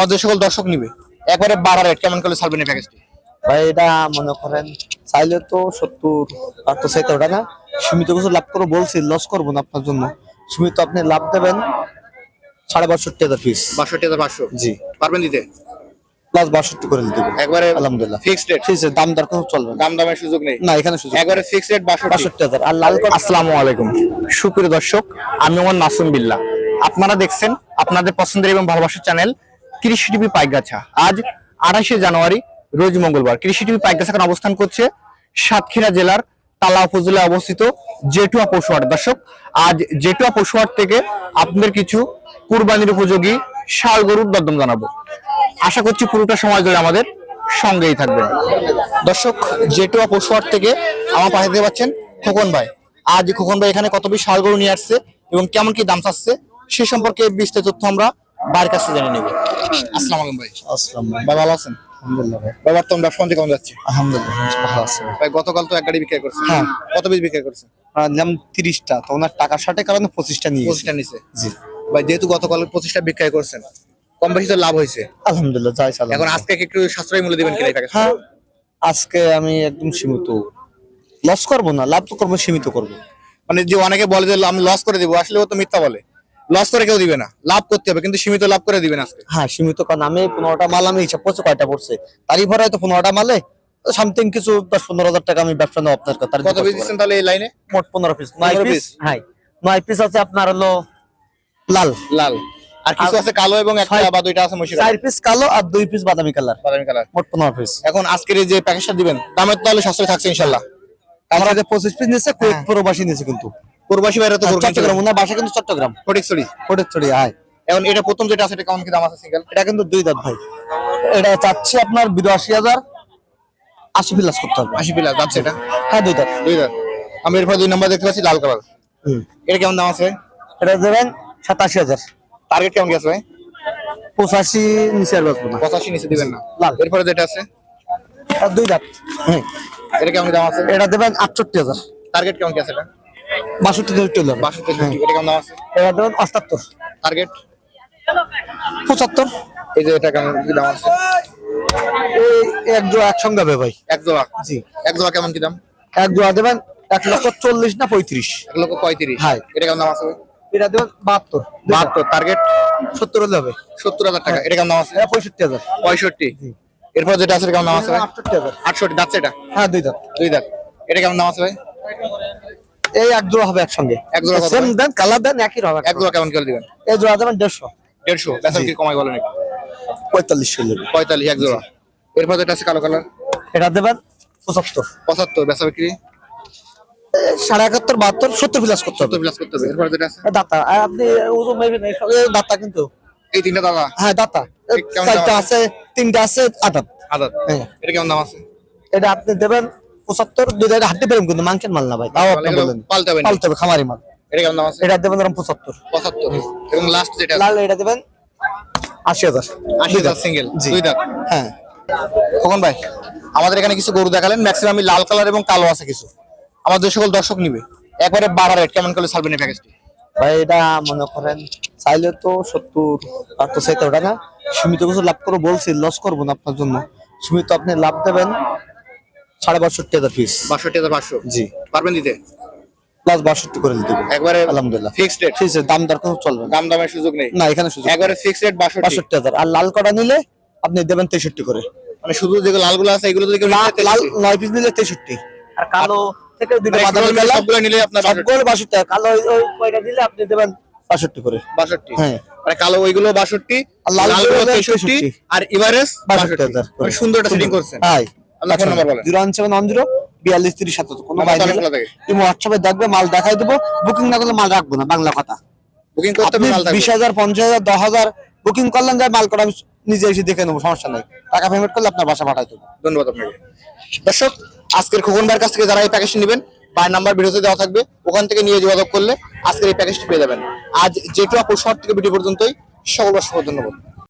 আমাদের সকল দর্শক নিবে। একবারে বাড়া রেট কেমন করলে ছাড়বেন এই প্যাকেজটি ভাই এটা মনে করেন চাইলে তো সত্তর আর তো চাইতে ওটা না। সীমিত কিছু লাভ করব বলছি লস করব না আপনার জন্য। সীমিত আপনি লাভ দেবেন সাড়ে বাষট্টি হাজার পিস বাষট্টি হাজার পাঁচশো? জি। পারবেন দিতে? প্লাস বাষট্টি করে দিতে একবারে আলহামদুলিল্লাহ। ফিক্সড রেট ঠিক আছে দাম দর কোনো চলবে না। দাম দামের সুযোগ নেই? না এখানে সুযোগ একবারে ফিক্সড রেট বাষট্টি। হাজার। আর লাল করা আসসালামু আলাইকুম। সুপ্রিয় দর্শক আমি আমার মাসুম বিল্লাহ আপনারা দেখছেন আপনাদের পছন্দের এবং ভালোবাসার চ্যানেল কৃষি টিভি পাইগাছা। আজ আঠাশে জানুয়ারি, রোজ মঙ্গলবার। কৃষি টিভি পাইগাছা এখন অবস্থান করছে সাতক্ষীরা জেলার তালা উপজেলায় অবস্থিত জেটুয়া পশুহাট। দর্শক, আজ জেটুয়া পশুহাট থেকে আপনাদের কিছু কুরবানির উপযোগী শাল গরুর দরদম জানাব। আশা করছি পুরোটা সময় ধরে আমাদের সঙ্গেই থাকবেন। দর্শক, জেটুয়া পশুহাট থেকে আমার পাশে দেখতে পাচ্ছেন খোকন ভাই। আজ খোকন ভাই এখানে কত বেশি ষাঁড় গরু নিয়ে আসছে এবং কেমন কি দাম চাচ্ছে, সে সম্পর্কে বিস্তারিত তথ্য আমরা বাইরের কাছে জেনে নেব। আসসালামু আলাইকুম ভাই। আসসালাম ভাই ভাই ভালো আছেন? আলহামদুলিল্লাহ ভাই। ভাই বর্তমান ব্যবসা বাণিজ্য কেমন যাচ্ছে। আলহামদুলিল্লাহ ভালো আছে ভাই। গতকাল তো এক গাড়ি বিক্রি করছে হ্যাঁ। কত পিস বিক্রি করছে নিলাম তিরিশটা তো ওনার টাকার সাথে কারণে পঁচিশটা নিয়ে পঁচিশটা নিছে। জি। ভাই যেহেতু গতকাল পঁচিশটা বিক্রি করছেন কম বেশি তো লাভ হয়েছে। আলহামদুলিল্লাহ যাই চালাম এখন আজকে একটু সাশ্রয় মূল্য দিবেন কিনা হ্যাঁ আজকে আমি একদম সীমিত। লস করব না লাভ তো করব সীমিত করব। মানে যে অনেকে বলে যে আমি লস করে দিব আসলে ও তো মিথ্যা বলে। লস করে কেউ দিবে না। লাভ করতে হবে কিন্তু সীমিত লাভ করে দিবেন আজকে। হ্যাঁ সীমিত কারণ আমি পনেরোটা মাল আমি হিসাব করছি কয়টা পড়ছে। তারই ভরে হয়তো পনেরোটা মালে সামথিং কিছু দশ পনেরো হাজার টাকা আমি ব্যবসা নেব আপনার। তার কত পিস দিচ্ছেন তাহলে এই লাইনে মোট পনেরো পিস নয় পিস হ্যাঁ নয় পিস আছে আপনার হলো লাল। লাল। আর কিছু আছে কালো এবং একটা বা দুইটা আছে মশির চার পিস কালো আর দুই পিস বাদামি কালার বাদামি কালার মোট পনেরো পিস এখন আজকের এই যে প্যাকেজটা দিবেন দামের তাহলে সাশ্রয় থাকছে ইনশাল্লাহ আমরা যে পঁচিশ পিস নিচ্ছে কুয়েত। প্রবাসী নিচ্ছে কিন্তু। প্রবাসী বাইরে তো চট্টগ্রাম ওনার বাসা কিন্তু চট্টগ্রাম। ফটিক সরি ফটিক ছড়ি হাই এখন এটা প্রথম যেটা আছে এটা কেমন কি দাম আছে সিঙ্গেল এটা কিন্তু দুই দাঁত ভাই। এটা চাচ্ছি আপনার বিরাশি হাজার। আশি প্লাস করতে হবে। আশি পিলার যাচ্ছে এটা? হ্যাঁ দুই দাঁত। দুই দাম আমি এরপর দুই নাম্বার দেখতে পাচ্ছি লাল কালার। এটা কেমন দাম আছে? এটা দেবেন সাতাশি হাজার। টার্গেট কেমন গেছে ভাই? পঁচাশি নিচে আর বাঁচবো না। পঁচাশি নিচে দিবেন না। লাল। এরপরে যেটা আছে? দুই দাঁত। হ্যাঁ এটা কেমন দাম আছে? এটা দেবেন আটষট্টি হাজার। টার্গেট কেমন আছে এটা? বাষট্টি চলে বাষট্টি এটা কেমন দাম আছে? এটা দেবেন অষ্টাত্তর টার্গেট পঁচাত্তর। এই যে এটা কেমন কি দাম আছে? এই এক জোড়া একসঙ্গে হবে ভাই। এক জোড়া? জি। এক জোড়া কেমন কি দাম? এক জোড়া দেবেন এক লক্ষ চল্লিশ না পঁয়ত্রিশ। এক লক্ষ পঁয়ত্রিশ। হ্যাঁ। এটা কেমন দাম আছে এটা দেবেন বাহাত্তর। বাহাত্তর। টার্গেট সত্তর হলে হবে। সত্তর হাজার টাকা। এটা কেমন দাম আছে? পঁয়ষট্টি হাজার। পঁয়ষট্টি। এরপর যেটা আছে কেমন দাম আছে আটষট্টি হাজার। আটষট্টি। যাচ্ছে এটা? হ্যাঁ দুই দাঁত। দুই দাঁত। এটা কেমন দাম আছে ভাই? এই এক জোড়া হবে একসঙ্গে। এক জোড়া সেম দেন কালার দেন একই হবে এক জোড়া কেমন করে দিবেন? এই জোড়া দেবেন দেড়শো। দেড়শো? বেতন কি কমাই বলেন পঁয়তাল্লিশ পঁয়তাল্লিশ এক জোড়া। এরপর যেটা আছে কালো কালার এটা দেবেন পঁচাত্তর। পঁচাত্তর বেচা বিক্রি? সাড়ে একাত্তর বাহাত্তর সত্তর প্লাস করতে হবে। প্লাস করতে হবে। এরপর যেটা আছে? দাতা আপনি ওজন দাতা কিন্তু। এই তিনটা দাদা হ্যাঁ দাতা। চারটা আছে? তিনটা আছে আটাত আদাত। হ্যাঁ। এটা কেমন দাম আছে? এটা আপনি দেবেন পঁচাত্তর দুই জায়গায় হাঁটতে পারেন কিন্তু মাংসের মাল না ভাই। তাও আপনি বলেন। পাল্টে হবে না। পালতে হবে খামারি মাল। এটা কেমন দাম আছে? এটা দেবেন ধরুন পঁচাত্তর। পঁচাত্তর। এবং লাস্ট যেটা লাল এটা দেবেন আশি হাজার। আশি হাজার সিঙ্গেল দুই দাঁত। হ্যাঁ। খোকন ভাই আমাদের এখানে কিছু গরু দেখালেন ম্যাক্সিমাম লাল কালার এবং কালো আছে কিছু। আমার আমাদের সকল দর্শক নিবে একবারে বাড়া রেট কেমন করে ছাড়বেন এই প্যাকেজটি ভাই এটা মনে করেন চাইলে তো সত্তর আর তো চাইতে ওটা না? সীমিত কিছু লাভ করব বলছি লস করব না আপনার জন্য। সীমিত আপনি লাভ দেবেন সাড়ে বাষট্টি হাজার পিস বাষট্টি হাজার পাঁচশো? জি। পারবেন দিতে? প্লাস বাষট্টি করে দিতে। একবারে আলহামদুলিল্লাহ। ফিক্সড রেট ঠিক আছে দাম দর কোনো চলবে না। দাম দামের সুযোগ নেই? না এখানে সুযোগ একবারে ফিক্সড রেট বাষট্টি। বাষট্টি হাজার। আর লাল কটা নিলে আপনি দেবেন তেষট্টি করে। মানে শুধু যেগুলো লালগুলো আছে এগুলো যদি লাল নিতে লাল নয় পিস নিলে তেষট্টি। আর কালো থেকে দুটো মানে বাদামি এগুলো সবগুলো নিলে আপনার বাষট্টি। সবগুলো বাষট্টি কালো ওই- ওই কয়টা দিলে আপনি দেবেন বাষট্টি করে। বাষট্টি। হ্যাঁ। মানে কালো ওইগুলো বাষট্টি আর তেষট্টি আর এভারেজ বাষট্টি হাজার মানে সুন্দর একটা সেটিং করছেন। হাই আপনার ফোন নাম্বার বলেন। Zero one seven one zero বিয়াল্লিশ তিরিশ সাতাত্তর। কোনো নাম্বার বাইরে তো অনেক খোলা থাকে। তুমি হোয়াটসঅ্যাপে দেখবে মাল দেখাই দেবো। বুকিং না করলে মাল রাখব না বাংলা কথা। বুকিং করতে আপনি হবে মাল থাকবে। বিশ হাজার পঞ্চাশ হাজার দশ হাজার বুকিং করলেন যায় মাল নিজে এসে দেখে নেব সমস্যা নাই। টাকা পেমেন্ট করলে আপনার বাসা পাঠাই দেবো। ধন্যবাদ আপনাকে। দর্শক আজকের খোকন ভাইয়ের কাছ থেকে যারা এই প্যাকেজটি নেবেন বাই নাম্বার ভিডিওতে দেওয়া থাকবে ওখান থেকে নিয়ে যোগাযোগ করলে আজকের এই প্যাকেজটি পেয়ে যাবেন। আজ যেটুয়া পৌষহাট থেকে ভিডিও পর্যন্তই সকল দর্শক ধন্যবাদ।